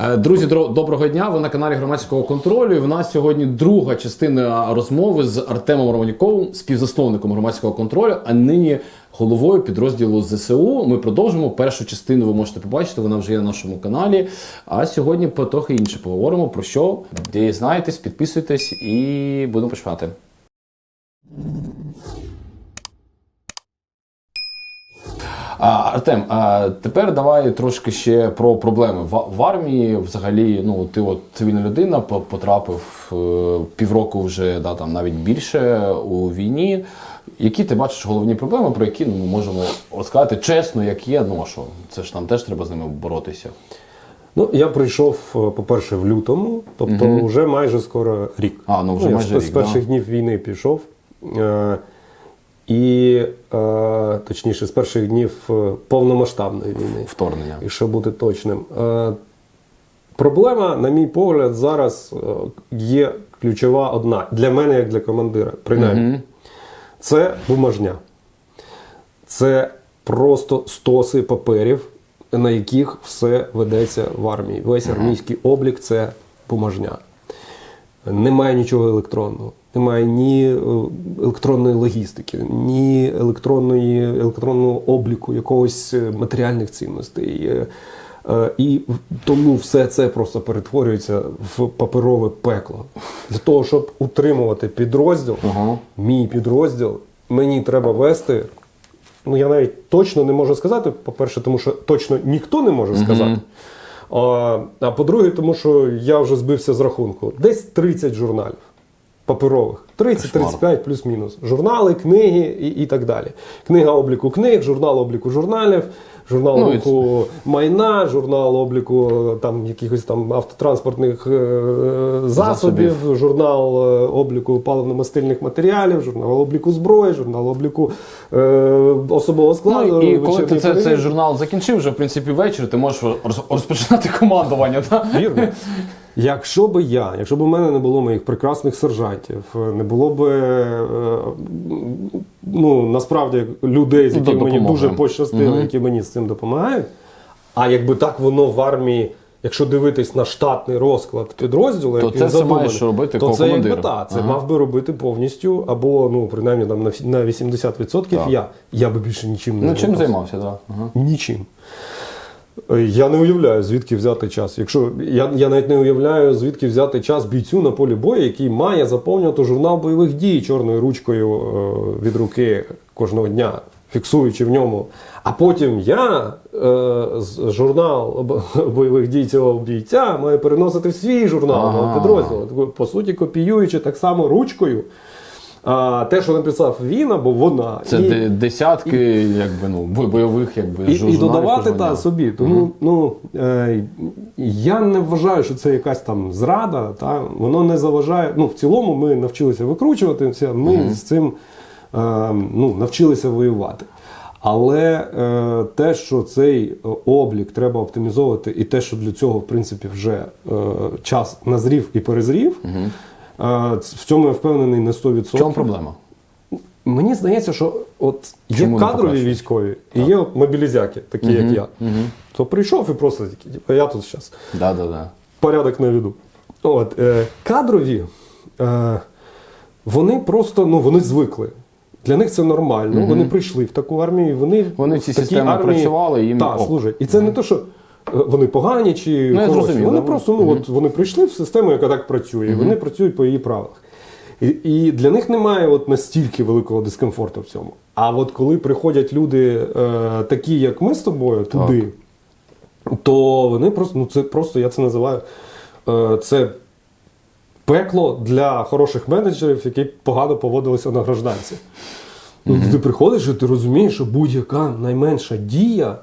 Е, Друзі, доброго дня. Ви на каналі громадського контролю. І в нас сьогодні друга частина розмови з Артемом Романіковим, співзасновником громадського контролю, а нині головою підрозділу ЗСУ. Ми продовжимо першу частину. Ви можете побачити, вона вже є на нашому каналі. А сьогодні про трохи інше поговоримо. Про що дізнаєтесь, підписуйтесь і будемо починати. Артем, а тепер давай трошки ще про проблеми в, в армії. Взагалі, ну ти от цивільна людина потрапив е, півроку вже да, там навіть більше у війні. Які ти бачиш головні проблеми, про які ну, ми можемо сказати чесно, як є, ну а що це ж там теж треба з ними боротися. Ну, я прийшов, е, по-перше, в лютому, тобто вже майже скоро рік. А, ну вже я майже з, рік, з перших да. днів війни пішов. Е, і е, точніше, з перших днів е, повномасштабної війни. Вторгнення. Якщо бути точним. Е, проблема, на мій погляд, зараз е, є ключова одна для мене, як для командира, принаймні. Мгм. Це бумажня. Це просто стоси паперів, на яких все ведеться в армії. Весь армійський облік це бумажня. Немає нічого електронного. Немає ні е, електронної логістики, ні електронної, електронного обліку якогось е, матеріальних цінностей. Е, І тому все це просто перетворюється в паперове пекло. Для того, щоб утримувати підрозділ, Ага. мій підрозділ, мені треба вести. Ну, я навіть точно не можу сказати. По-перше, тому що точно ніхто не може сказати. А, а по-друге, тому що я вже збився з рахунку. Десь 30 журналів паперових. 30-35 плюс-мінус. Журнали, книги і, і так далі. Книга обліку книг, журнал обліку журналів, журнал Ну, і обліку майна, журнал обліку е, там, якихось там автотранспортних е, засобів, журнал е, обліку паливно-мастильних матеріалів, журнал обліку зброї, журнал обліку е, особового складу. Ну, і коли ти це, цей журнал закінчив, вже в принципі ввечері ти можеш розпочинати командування. Вірно. Якщо би я, якщо б у мене не було моїх прекрасних сержантів, не було б е, ну насправді людей, з якими мені дуже пощастило, Мгм. які мені з цим допомагають. А якби так воно в армії, якщо дивитись на штатний розклад підрозділу, То як це задуманий, маєш робити то це якби так, це Ага. мав би робити повністю, або ну принаймні там на на 80% Так. я. Я би більше нічим не Ну чим займався. займався, так. Ага. Нічим. Я не уявляю, звідки взяти час. Якщо я, я навіть не уявляю, звідки взяти час бійцю на полі бою, який має заповнювати журнал бойових дій чорною ручкою е, від руки кожного дня, фіксуючи в ньому. А потім я е, журнал бойових дій цього бійця маю переносити в свій журнал Ага. мого підрозділу. По суті, копіюючи так само ручкою. А, те, що написав він або вона, Це і- де- десятки, якби ну бойових, якби і, і додавати та собі. Тому ну е, я не вважаю, що це якась там зрада. Та воно не заважає. Ну в цілому ми навчилися викручуватися. Ми з цим е, ну, навчилися воювати. Але е, те, що цей облік треба оптимізовувати, і те, що для цього в принципі вже е, час назрів і перезрів, е, в цьому я впевнений на 100%. В чому проблема? Мені здається, що от є Чому кадрові військові і є от мобілізяки, такі як я. То прийшов і просто такі, типу, я тут зараз Да, да, да. порядок наведу. От, е, кадрові, е, вони просто ну, вони звикли. Для них це нормально. Вони прийшли в таку армію, вони, Вони в цій системі працювали, їм так, служать. І це не те, що вони погані чи Ну, хороші. Вони просто ну, от, вони прийшли в систему, яка так працює, і вони працюють по її правилах. І, і для них немає от настільки великого дискомфорту в цьому. А от коли приходять люди, е, такі, як ми з тобою, туди, то вони просто, ну це просто, я це називаю, е, це пекло для хороших менеджерів, які погано поводилися на гражданці. Ну, Ти приходиш і ти розумієш, що будь-яка найменша дія,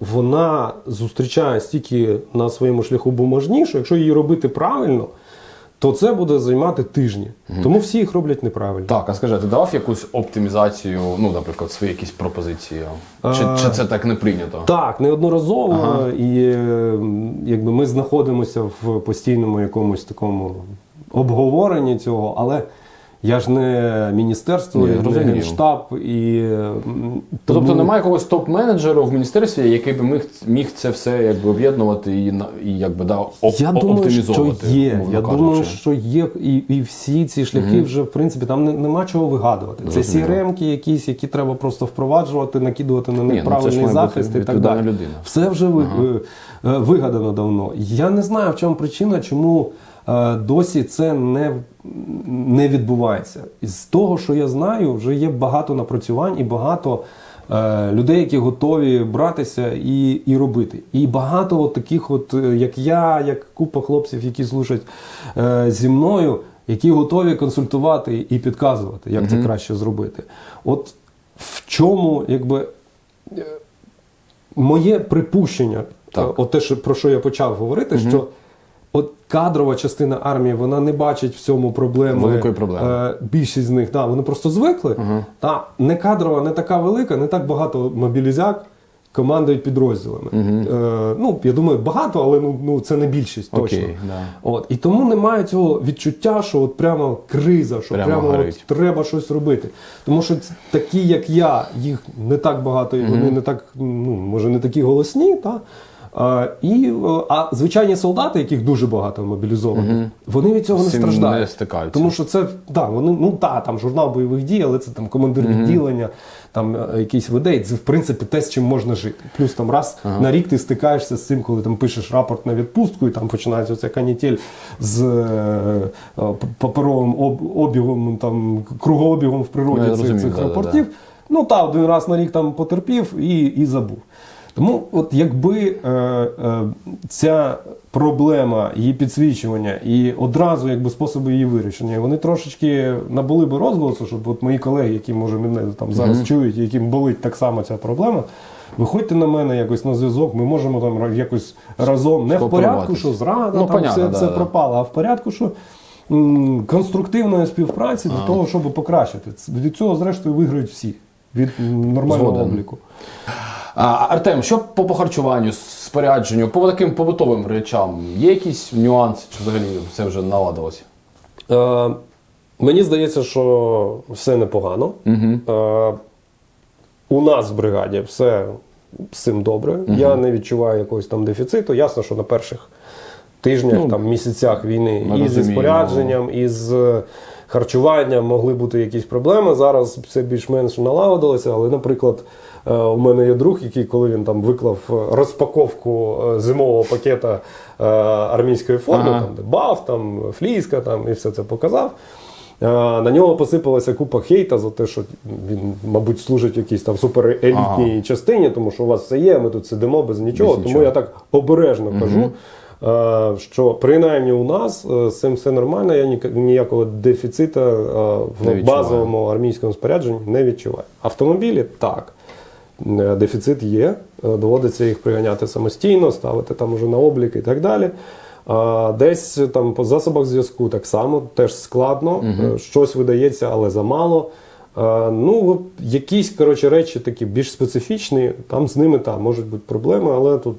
вона зустрічає стільки на своєму шляху бумажні, що якщо її робити правильно, то це буде займати тижні. Тому всі їх роблять неправильно. Так, а скажи, а ти давав якусь оптимізацію, ну, наприклад, свої якісь пропозиції? Чи, А, чи це так не прийнято? Так, неодноразово, Ага. і е, якби ми знаходимося в постійному якомусь такому обговоренні цього, але Я ж не міністерство, Ні, я не розумію. генштаб і Тобто тому- немає якогось топ-менеджера в міністерстві, який би міг, міг це все якби об'єднувати і, на- і якби да, оп- Я думаю, що оптимізовувати. є. умовно Я кажучи. думаю, що є, і, і всі ці шляхи вже в принципі там не, нема чого вигадувати. Це Зрозуміло. CRM-ки якісь, які треба просто впроваджувати, накидувати на них ну, це ж правильний має захист і так відповідальна далі. людина. Все вже ви, е, е, вигадано давно. Я не знаю, в чому причина, чому досі це не, не відбувається. Із того, що я знаю, вже є багато напрацювань і багато. е, Людей, які готові братися і, і робити. І багато от таких, от, е, як я, як купа хлопців, які служать е, зі мною, які готові консультувати і підказувати, як це краще зробити. От в чому, якби, е, моє припущення, Так. е, от те, про що я почав говорити, що от кадрова частина армії вона не бачить в цьому проблеми. Великої проблеми. Е, більшість з них, да, вони просто звикли. Та не кадрова, не така велика, не так багато мобілізяк командують підрозділами. Е, ну, я думаю, багато, але ну, ну це не більшість точно. Окей, да. От і тому немає цього відчуття, що от прямо криза, що Прямо прямо, от треба щось робити. Тому що такі, як я, їх не так багато, і вони не так, ну може, не такі голосні, та. А, і, а звичайні солдати, яких дуже багато мобілізованих, вони від цього не страждають. не стикаються. Тому що це да, вони, ну та, там журнал бойових дій, але це там командир відділення, там е, якийсь веде, це в принципі те, з чим можна жити. Плюс там раз на рік ти стикаєшся з цим, коли там пишеш рапорт на відпустку, і там починається оця канітель з е, е, паперовим об- обігом, там кругообігом в природі Ну, цих, розумію, цих да-да-да. рапортів. Ну та один раз на рік там потерпів і, і забув. Тому, от якби е, е, ця проблема її підсвічування і одразу якби способи її вирішення, вони трошечки набули би розголосу, щоб от мої колеги, які може мене там зараз чують, і яким болить так само ця проблема. Виходьте на мене якось на зв'язок, ми можемо там якось разом не в порядку, що зрада Ну, там понятно, все, да, все да. пропало, а в порядку, що м, конструктивної співпраці для того, щоб покращити. Від цього, зрештою, виграють всі від нормального Згоден. обліку. А, Артем, що по похарчуванню, спорядженню, по таким побутовим речам, є якісь нюанси, чи взагалі все вже наладилося? Е, мені здається, що все непогано. Е, у нас в бригаді все з цим добре. Я не відчуваю якогось там дефіциту. Ясно, що на перших тижнях, там, місяцях війни і зі спорядженням, і з харчуванням могли бути якісь проблеми. Зараз все більш-менш налагодилося, але, наприклад. Е, У мене є друг, який, коли він там виклав е, розпаковку е, зимового пакета армійської форми, Ага. там, де баф, там, фліска там, і все це показав. На нього посипалася купа хейта за те, що він, мабуть, служить в якійсь там суперелітній Ага. частині, тому що у вас все є, ми тут сидимо без нічого. Без тому нічого. я так обережно кажу, е, що принаймні у нас з цим все нормально, я ніякого дефіцита е, в базовому армійському спорядженні не відчуваю. Автомобілі так. Е, Дефіцит є, е, доводиться їх приганяти самостійно, ставити там уже на облік і так далі. Десь там по засобах зв'язку так само, теж складно, угу. щось видається, але замало. Ну, якісь коротше, речі такі більш специфічні, там з ними та, можуть бути проблеми, але тут,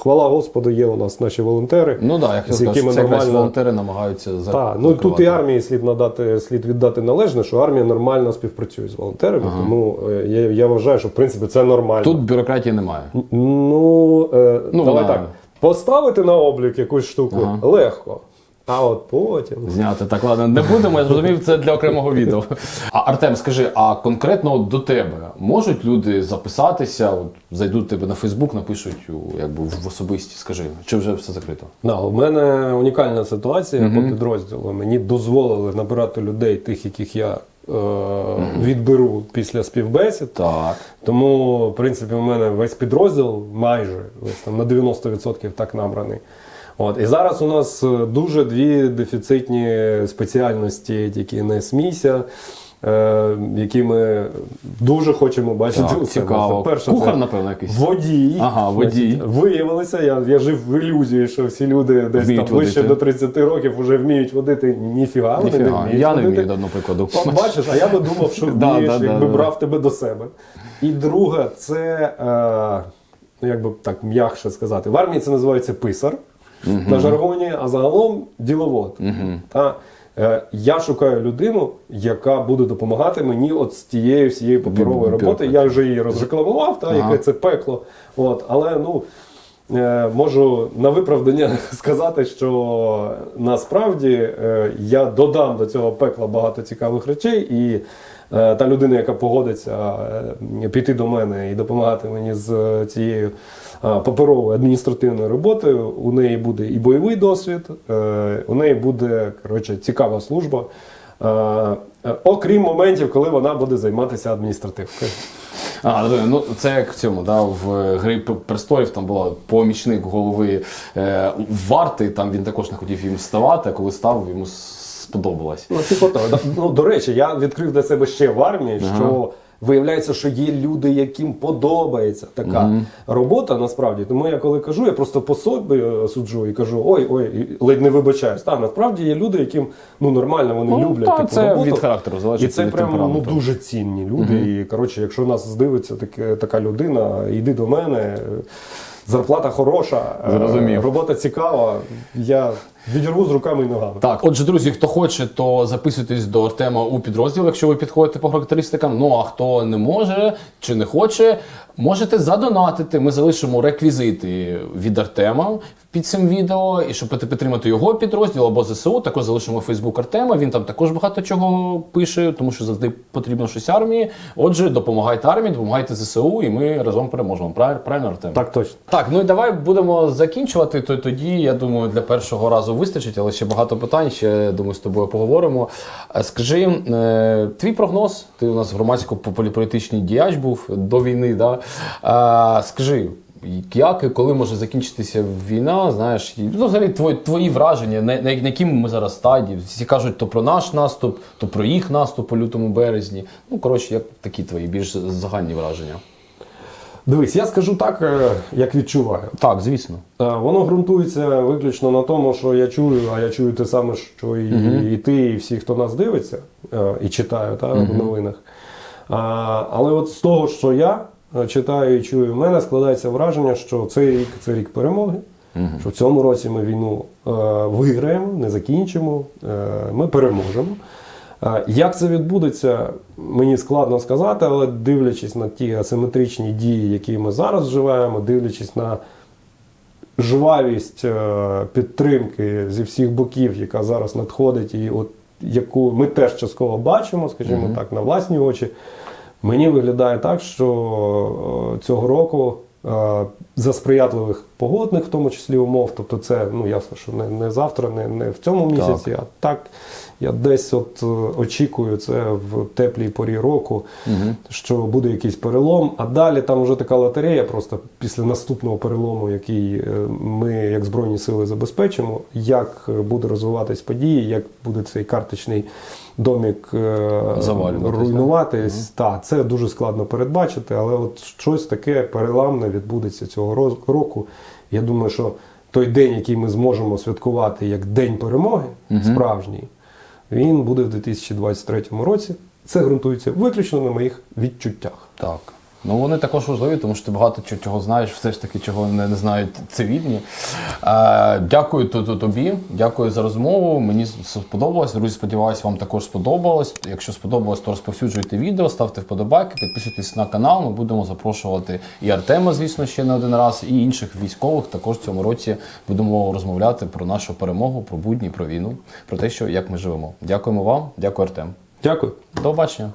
хвала Господу, є у нас наші волонтери. Ну да, як з якими це нормально волонтери намагаються за так, ну тут і армії слід надати, слід віддати належне, що армія нормально співпрацює з волонтерами. Тому е, я, я вважаю, що в принципі це нормально. Тут бюрократії немає. Ну, е, Ну, давай вона- так. Поставити на облік якусь штуку Ага. легко. А от потім. Зняти так, ладно, не будемо, я зрозумів, це для окремого відео. А Артем, скажи, а конкретно до тебе можуть люди записатися, от, зайдуть до тебе на Фейсбук, напишуть у, якби, в особисті, скажи, чи вже все закрито? Да, у мене унікальна ситуація по підрозділу. Мені дозволили набирати людей, тих, яких я е, відберу після співбесід. Так. Тому, в принципі, у мене весь підрозділ майже весь там на 90% так набраний. От. І зараз у нас е, дуже дві дефіцитні спеціальності, які не смійся, е, які ми дуже хочемо бачити. Так, у себе. цікаво. Перше, Кухар, це напевно, якийсь. Водій. Ага, водій. Значить, Виявилося, я, я жив в ілюзії, що всі люди десь Вміють там вище водити. до 30 років вже вміють водити. Ніфіга, вони не вміють Я не вмію, до прикладу. Бачиш, а я би думав, що вмієш, якби брав тебе до себе. І друге, це, е, ну як би так м'якше сказати, в армії це називається писар на жаргоні, а загалом діловод. Та, Е, Я шукаю людину, яка буде допомагати мені от з тією всією паперовою роботи. Я вже її розрекламував, та, яке це пекло. От, але ну. Е, Можу на виправдання сказати, що насправді е, я додам до цього пекла багато цікавих речей, і е, та людина, яка погодиться піти до мене і допомагати мені з цією паперовою адміністративною роботою, у неї буде і бойовий досвід, у неї буде коротше, цікава служба. Окрім моментів, коли вона буде займатися адміністративкою. А, ну це як в цьому, да, в грі престолів там була помічник голови е, варти, там він також не хотів їм ставати, а коли став, йому сподобалось. Ну, типу того. Ну, до речі, я відкрив для себе ще в армії, що виявляється, що є люди, яким подобається така робота насправді. Тому я коли кажу, я просто по собі е, суджу і кажу, ой, ой, ледь не вибачаюсь. Та насправді є люди, яким ну нормально вони Ну, люблять та, таку це роботу. від характеру залежить І це від прям ну, дуже цінні люди. І коротше, якщо нас здивиться таке, така людина, йди до мене. Зарплата хороша, е, Зрозумів. робота цікава. Я відірву з руками і ногами. Так, отже, друзі, хто хоче, то записуйтесь до Артема у підрозділ, якщо ви підходите по характеристикам. Ну а хто не може чи не хоче, можете задонатити. Ми залишимо реквізити від Артема під цим відео. І щоб підтримати його підрозділ або ЗСУ, також залишимо Фейсбук Артема. Він там також багато чого пише, тому що завжди потрібно щось армії. Отже, допомагайте армії, допомагайте ЗСУ, і ми разом переможемо. Правильно, Артем? Так точно. Так, ну і давай будемо закінчувати. То тоді, я думаю, для першого разу вистачить, але ще багато питань. Ще думаю, з тобою поговоримо. Е, Скажи, е, твій прогноз, ти у нас громадсько-політичний діяч був до війни. Да? Е, Скажи. Як і коли може закінчитися війна? Знаєш, і, ну, взагалі твої, твої враження, на, на, якій ми зараз стадії? Всі кажуть то про наш наступ, то про їх наступ у лютому березні. Ну коротше, як такі твої більш загальні враження? Дивись, я скажу так, е, як відчуваю. Так, звісно. Е, Воно ґрунтується виключно на тому, що я чую, а я чую те саме, що і, і ти, і всі, хто нас дивиться, е, і читаю та, в новинах. А, але от з того, що я читаю і чую, в мене складається враження, що цей рік це рік перемоги. Що в цьому році ми війну е, виграємо, не закінчимо, е, ми переможемо. Е, Як це відбудеться, мені складно сказати, але дивлячись на ті асиметричні дії, які ми зараз вживаємо, дивлячись на жвавість е, підтримки зі всіх боків, яка зараз надходить, і от яку ми теж частково бачимо, скажімо так, на власні очі. Мені виглядає так, що е, цього року е, за сприятливих погодних, в тому числі умов, тобто це ну ясно, що не, не завтра, не, не в цьому місяці, а так я десь от е, очікую це в теплій порі року, що буде якийсь перелом. А далі там вже така лотерея, просто після наступного перелому, який ми, як Збройні Сили, забезпечимо, як буде розвиватись події, як буде цей карточний домік руйнуватись. Угу. Та, це дуже складно передбачити, але от щось таке переламне відбудеться цього року. Я думаю, що той день, який ми зможемо святкувати як День перемоги, справжній, він буде в 2023 році. Це ґрунтується виключно на моїх відчуттях. Так. Ну вони також важливі, тому що ти багато чого, знаєш, все ж таки, чого не, не знають цивільні. Е, дякую то- то- тобі, дякую за розмову. Мені сподобалось. Друзі, сподіваюся, вам також сподобалось. Якщо сподобалось, то розповсюджуйте відео, ставте вподобайки, підписуйтесь на канал. Ми будемо запрошувати і Артема, звісно, ще не один раз, і інших військових. Також в цьому році будемо розмовляти про нашу перемогу, про будні, про війну, про те, що як ми живемо. Дякуємо вам, дякую, Артем. Дякую. До побачення.